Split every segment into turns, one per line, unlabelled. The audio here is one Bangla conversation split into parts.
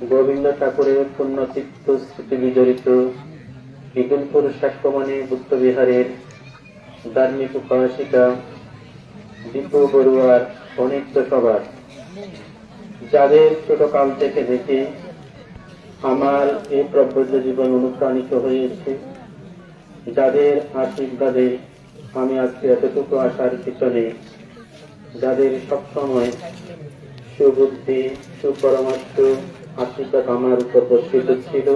গোবিন্দ ঠাকুরের পুণ্যতীর্থ স্মৃতি বিজড়িত ইদুলপুর সাক্ষ্যমণি বুদ্ধ বিহারের ধার্মিক উপাসিকা দীপু বড়ুয়ার অনিত্য সবার যাদের ছোটকাল থেকে দেখে আমার এই প্রবৃদ্ধ জীবন অনুপ্রাণিত হয়েছে, যাদের আশীর্বাদে আমি আজকে এতটুকু আসার পিছনে, যাদের সবসময় সুবুদ্ধি, সুপরামর্শ আশীর্বাদ আমার উপর বর্ষিত ছিল।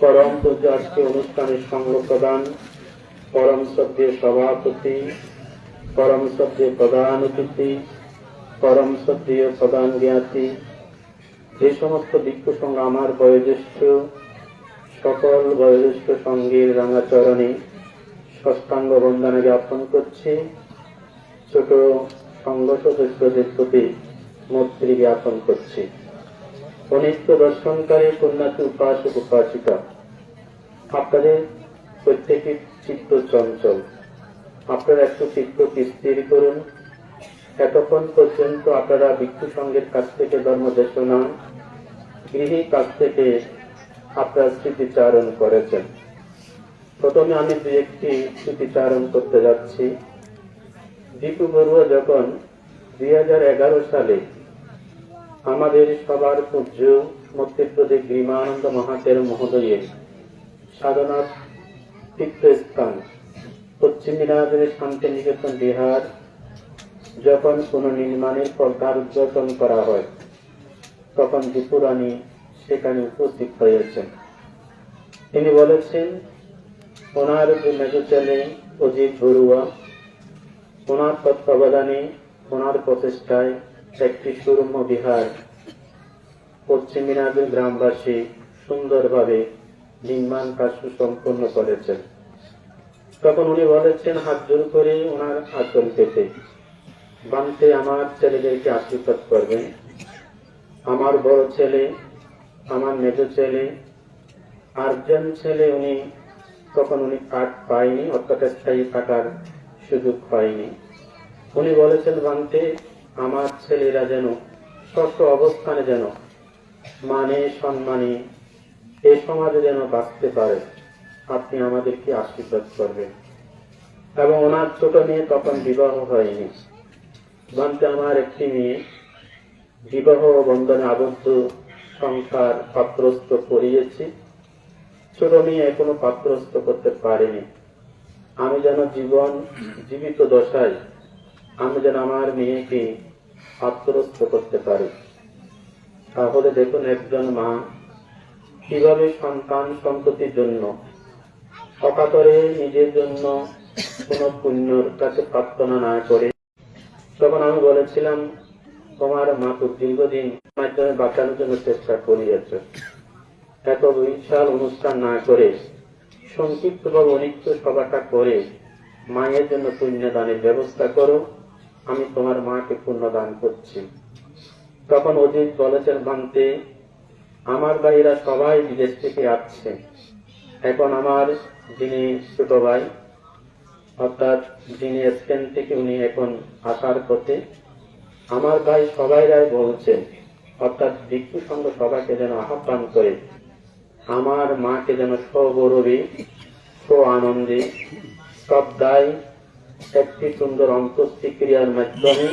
পরম পূজ্য আজকে অনুষ্ঠানের সঙ্গ প্রদান পরম সভ্যের সভাপতি, পরম সভ্যের প্রধান অতিথি পরম সভ্যীয় প্রধান জ্ঞাতি যে সমস্ত ভিক্ষু সঙ্গ আমার বয়োজ্যেষ্ঠ, সকল বয়োজ্যেষ্ঠ সঙ্গীর রাঙাচরণে ষষ্ঠাঙ্গ বন্দনা জ্ঞাপন করছি। ছোট সংঘ সদস্যদের প্রতি মৈত্রী জ্ঞাপন করছি। অনিত্য দর্শনকারী কন্যাকে উপাসক উপাসিকা। আপনাদের প্রত্যেকের চিত্ত চঞ্চল। আপনারা একটু চিত্ত স্থির করুন। এতক্ষণ পর্যন্ত আপনারা ভিক্ষু সঙ্গের কাছ থেকে ধর্ম দেশনা, গৃহী কাছ থেকে আপনার স্মৃতিচারণ করেছেন। প্রথমে আমি দু একটি স্মৃতিচারণ করতে যাচ্ছি। দীপু বড়ুয়া যখন দুই হাজার এগারো সালে আমাদের সবার পূজ্য মধ্যপ্রদেশ গ্রীমানন্দ মহাতের মহোদয়ের সাধনা তীর্থস্থান, পশ্চিম দিনাজপুরের শান্তিনিকেতন, বিহার, যখন কোন নির্মাণের পর তার উদ্বোধন করা হয়, তখন দীপুরানী সেখানে উপস্থিত হয়েছেন। তিনি বলেছেন, ওনার যে মেজ ছেলে অজিত বড়ুয়া, ওনার তত্ত্বাবধানে, ওনার প্রচেষ্টায় একটি সুরম্য বিহার। পশ্চিম দিনাজপুর গ্রামবাসী সুন্দরভাবে নির্মাণ কাজ সুসম্পন্ন করেছেন। তখন উনি বলেছেন, হাত জোর করে ওনার আচল পেতে। বানতে আমার ছেলেদেরকে আশীর্বাদ করবেন। আমার বড় ছেলে, আমার মেজ ছেলে, আটজন ছেলে উনি তখন উনি কাঠ পায়নি, অর্থাৎ স্থায়ী কাটার সুযোগ পায়নি। উনি বলেছেন, বানতে আমার ছেলেরা যেন ষষ্ঠ অবস্থানে যেন মানে সম্মানে এই সমাজে যেন বাঁচতে পারে, আপনি আমাদেরকে আশীর্বাদ করবেন। এবং ওনার ছোট মেয়ে তখন বিবাহ হয়নি। বলতে আমার একটি মেয়ে বিবাহ বন্ধনে আবদ্ধ সংসার পাত্রস্থ করিয়েছি। ছোট মেয়ে এখনও পাত্রস্থ করতে পারেনি। আমি যেন জীবন জীবিত দশায় আমি যেন আমার মেয়েকে পাত্রস্থ করতে পারি। তাহলে দেখুন একজন মা কীভাবে সন্তান সন্ততির জন্য, অকাতরে নিজের জন্য কোনো পুণ্যর কাছে প্রার্থনা না করে। তখন আমি বলেছিলাম, তোমার মা খুব দীর্ঘদিন মাধ্যমে বাঁচানোর জন্য চেষ্টা করিয়েছে। এত বিশাল অনুষ্ঠান না করে, সংক্ষিপ্ত বা অনিত্য সভাটা করে মায়ের জন্য পুণ্যদানের ব্যবস্থা করো। আমি তোমার মাকে পুণ্যদান করছি। তখন অজিত বলেছেন ভান্তে আমার ভাইরা সবাই বিদেশ থেকে আসছে। এখন আমার যিনি ছোট ভাই, অর্থাৎ যিনি স্পেন থেকে উনি এখন আসার পথে, আমার ভাই সবাইরাই বলছেন অর্থাৎ ভিক্ষু সঙ্গ সবাইকে যেন আহ্বান করে, আমার মাকে যেন সগৌরবে স্ব আনন্দে শ্রদ্ধায় একটি সুন্দর অন্তঃক্রিয়ার মাধ্যমে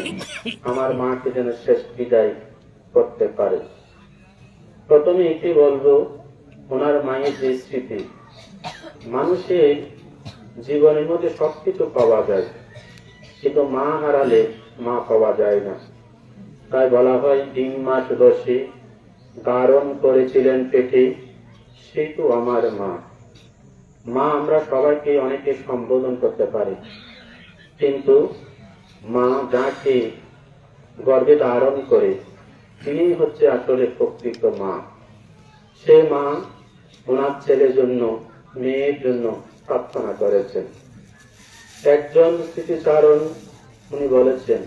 আমার মাকে যেন শেষ বিদায় করতে পারে। প্রথমে এটি বলব, ওনার মায়ের যে স্মৃতি মানুষের জীবনের মধ্যে সবকিছু পাওয়া যায়, কিন্তু মা হারালে মা পাওয়া যায় না। তাই বলা হয়, ডিম মাস দশে গারণ করেছিলেন পেটে, সে তো আমার মা। মা আমরা সবাইকে অনেকে সম্বোধন করতে পারি। কিন্তু মা যাকে গর্ভে ধারণ করে তিনি হচ্ছে আসলে প্রকৃত মা। সে মা ওনার ছেলের জন্য, মেয়ের জন্য প্রার্থনা করেছেন। একজন স্মৃতিচারণ উনি বলেছেন,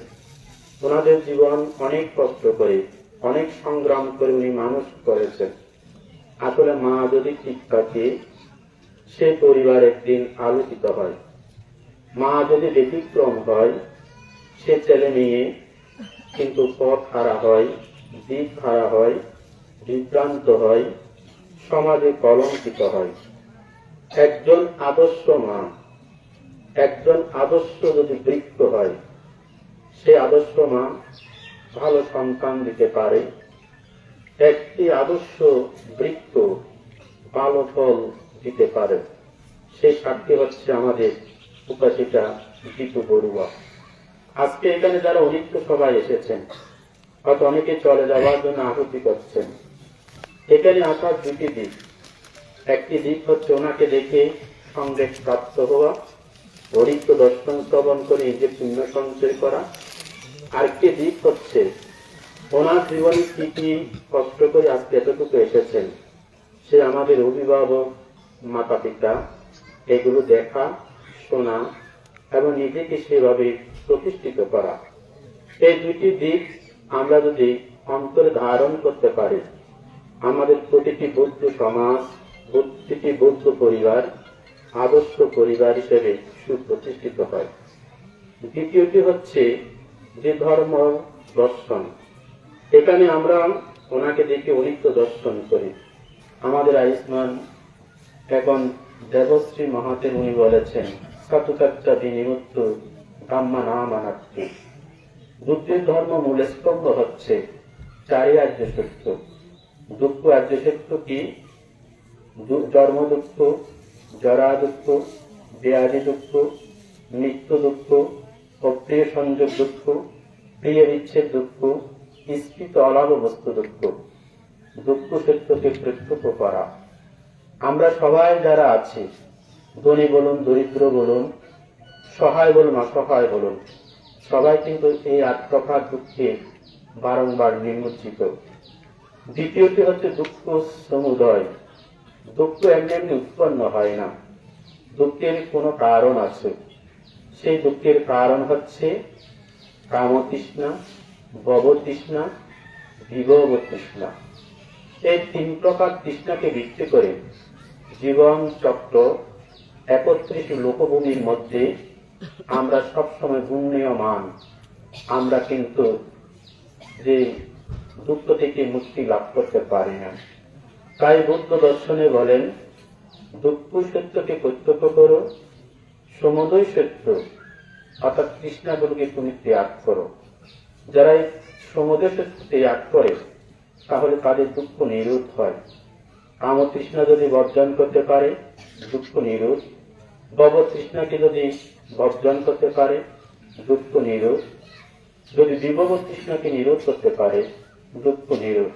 ওনাদের জীবন অনেক কষ্ট করে, অনেক সংগ্রাম করে উনি মানুষ করেছেন। আসলে মা যদি ঠিক থাকে, সে পরিবার একদিন আলোকিত হয়। মা যদি ব্যতিক্রম হয়, সে ছেলে মেয়ে কিন্তু পথ হারা হয়, দিক হারা হয়, বিভ্রান্ত হয়, সমাজে কলঙ্কিত হয়। একজন আদর্শ মা, একজন আদর্শ যদি বৃক্ষ হয়, সে আদর্শ মা ভালো সন্তান দিতে পারে। একটি আদর্শ বৃক্ষ ভালো ফল দিতে পারে। সেই সাক্ষী হচ্ছে আমাদের উপাসিকা জিতু বড়ুয়া আজকে এখানে যারা অনিত্য সবাই এসেছেন, হয়তো অনেকে চলে যাওয়ার জন্য আহুতি করছেন। এখানে আসার দুটি দিক। একটি দিক হচ্ছে ওনাকে দেখে সংবেগ প্রাপ্ত হওয়া অরিত্য দর্শন শ্রবণ করে নিজের পুণ্য সঞ্চয় করা। আরেকটি দিক হচ্ছে ওনার জীবনে কি কি কষ্ট করে আজকে এতটুকু এসেছেন, সে আমাদের অভিভাবক মাতা পিতা এগুলো দেখা শোনা এবং নিজেকে সেভাবে প্রতিষ্ঠিত করা। এই দুটি দিক আমরা যদি অন্তরে ধারণ করতে পারি, আমাদের প্রতিটি বৌদ্ধ সমাজ, প্রতিটি বৌদ্ধ পরিবার, আদর্শ পরিবার হিসেবে সুপ্রতিষ্ঠিত হয়। দ্বিতীয়টি হচ্ছে যে ধর্ম দর্শন। এখানে আমরা ওনাকে দেখে অনিত্য দর্শন করি। আমাদের আয়ুষ্মান এখন দেবশ্রী মহাতের উনি বলেছেন কাতুকাচ্চা বিনিমুক্ত কাম্মা নাম বুদ্ধির ধর্ম মূল স্তম্ভ হচ্ছে চারি আর্য সত্য। দুঃখ আর্য সত্য কি? জন্ম দুঃখ, জরা দুঃখ, ব্যাধি দুঃখ, নিত্য দুঃখ, অপ্রিয় সংযোগ দুঃখ, প্রিয় বিচ্ছেদ দুঃখ স্ফীত অলাভ বস্তু দুঃখ। দুঃখ সত্যকে প্রত্যক্ষ করা। আমরা সবাই যারা আছি ধনী বলুন, দরিদ্র বলুন, সহায় বলুন, অসহায় বলুন, সবাই কিন্তু এই আট প্রকার দুঃখে বারংবার নির্মজ্জিত দ্বিতীয়টি হচ্ছে দুঃখ সমুদয়। দুঃখ এমনি এমনি উৎপন্ন হয় না। দুঃখের কোনো কারণ আছে। সেই দুঃখের কারণ হচ্ছে কামতৃষ্ণা, ভবতৃষ্ণা, বিভব তৃষ্ণা। এই তিন প্রকার তৃষ্ণাকে ভিত্তি করে জীবন চক্র একত্রিশ লোকভূমির মধ্যে আমরা সবসময় গুণনীয়মান। আমরা কিন্তু যে দুঃখ থেকে মুক্তি লাভ করতে পারি না। তাই বুদ্ধ দর্শনে বলেন, দুঃখ সত্যকে প্রত্যক্ষ করো সমুদয় সত্য, অর্থাৎ কৃষ্ণাগুলোকে তুমি ত্যাগ করো। যারা এই সমুদয় সত্য ত্যাগ করে, তাহলে তাদের দুঃখ নিরোধ হয়। কাম তৃষ্ণা যদি বর্জন করতে পারে, দুঃখ নিরোধ যদি বর্জন করতে পারে নিরোধ। যদি বিভব তৃষ্ণাকে নিরোধ করতে পারে নিরোধ।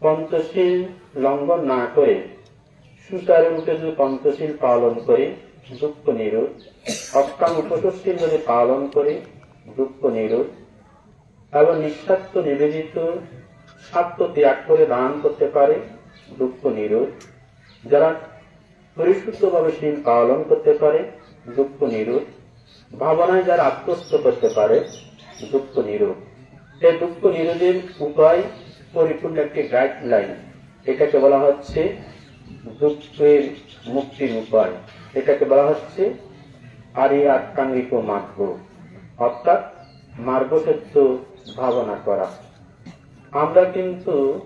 পঞ্চশীল লঙ্ঘন না করে যদি পঞ্চশীল পালন করে, দুঃখ নিরোধ। অষ্টাম উপশীল যদি পালন করে, দুঃখ নিরোধ। এবং নিঃস্বার্থ নিবেদিত স্বার্থ ত্যাগ করে দান করতে পারে, দুঃখ নিরোধ। যারা পরিশুদ্ধভাবে শীল পালন করতে পারে, দুঃখ নিরোধ। ভাবনায় যারা আত্মস্থ করতে পারে, দুঃখ নিরোধ। এই দুঃখ নিরোধের উপায় পরিপূর্ণ একটি গাইডলাইন এটাকে বলা হচ্ছে দুঃখের মুক্তির উপায়। এটাকে বলা হচ্ছে আরিয়া আট্টাঙ্গিক মার্গ। অর্থাৎ মার্গসত্য ভাবনা করা। আমরা কিন্তু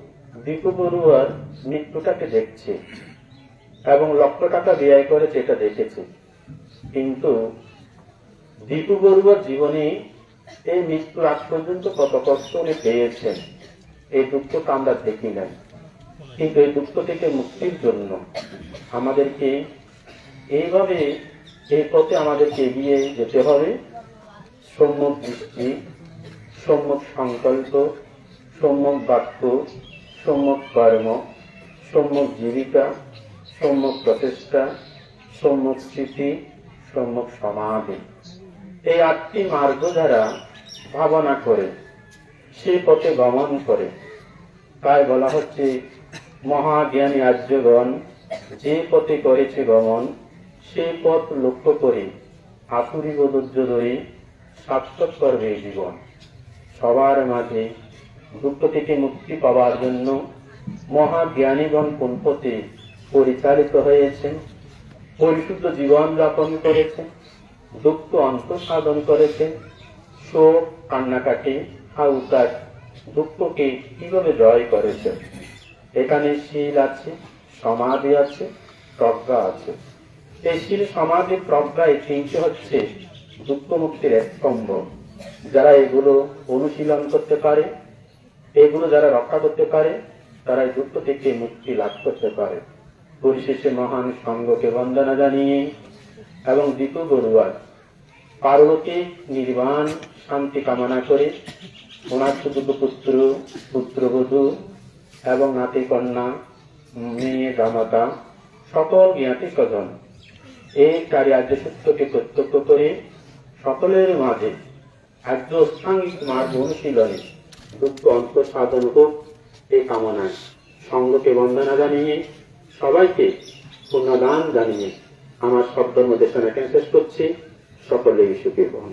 দীপু বড়ুয়ার মৃত্যুটাকে দেখছি। এবং লক্ষ টাকা ব্যয় করে এটা দেখেছি। কিন্তু দীপু বড়ুয়ার জীবনে এই মৃত্যুর আজ পর্যন্ত কত কষ্ট উনি পেয়েছেন, এই দুঃখটা আমরা দেখি নাই। কিন্তু এই দুঃখ থেকে মুক্তির জন্য আমাদেরকে এইভাবে এই পথে আমাদেরকে এগিয়ে যেতে হবে। সম্যক দৃষ্টি, সম্যক সংকল্প, সম্যক বাক্য, সম্যক কর্ম, সম্যক জীবিকা সম্যক প্রচেষ্টা, সম্যক স্মৃতি, সম্যক সমাধি। এই আটটি মার্গ দ্বারা ভাবনা করে সে পথে গমন করে। তাই বলা হচ্ছে, মহাজ্ঞানী আর্যগণ যে পথে করেছে গমন সে পথ লক্ষ্য করে আতুরি বদুর্য ধরে সার্থক করবে জীবন। সবার মাঝে দুঃখ থেকে মুক্তি পাওয়ার জন্য মহাজ্ঞানীগণ কোন পথে পরিচালিত হয়েছেন, পরিশুদ্ধ জীবন যাপন করেছেন, দুঃখ অন্ত সাধন করেছেন, শোক, কান্নাকাটি হাউকাট দুঃখকে কীভাবে জয় করেছেন? এখানে শীল আছে, সমাধি আছে, প্রজ্ঞা আছে। এই শীল সমাধি প্রজ্ঞা এই তিনটে হচ্ছে দুঃখ মুক্তির এক স্তম্ভ। যারা এগুলো অনুশীলন করতে পারে, এগুলো যারা রক্ষা করতে পারে তারা এই দুঃখ থেকে মুক্তি লাভ করতে পারে। পরিশেষে মহান সঙ্গকে বন্দনা জানিয়ে এবং দ্বিতীয় বড়ুয়ার পার্বতী নির্বাণ শান্তি কামনা করে ওনার দুটো পুত্র, পুত্রবধূ এবং নাতি কন্যা মেয়ে জামাতা সকল জ্ঞাতি কজন এই কার্যার্য সত্যকে প্রত্যক্ষ করে সকলের মাঝে একজন অষ্টাঙ্গিক মার্গ অনুশীলনে দুঃখ অন্ত সাধন হোক এই কামনায় সঙ্গকে বন্দনা জানিয়ে সবাইকে পুণ্যদান জানিয়ে আমার শব্দ মধ্যে শোনাকে শেষ করছি। সকলেই সুখী হন।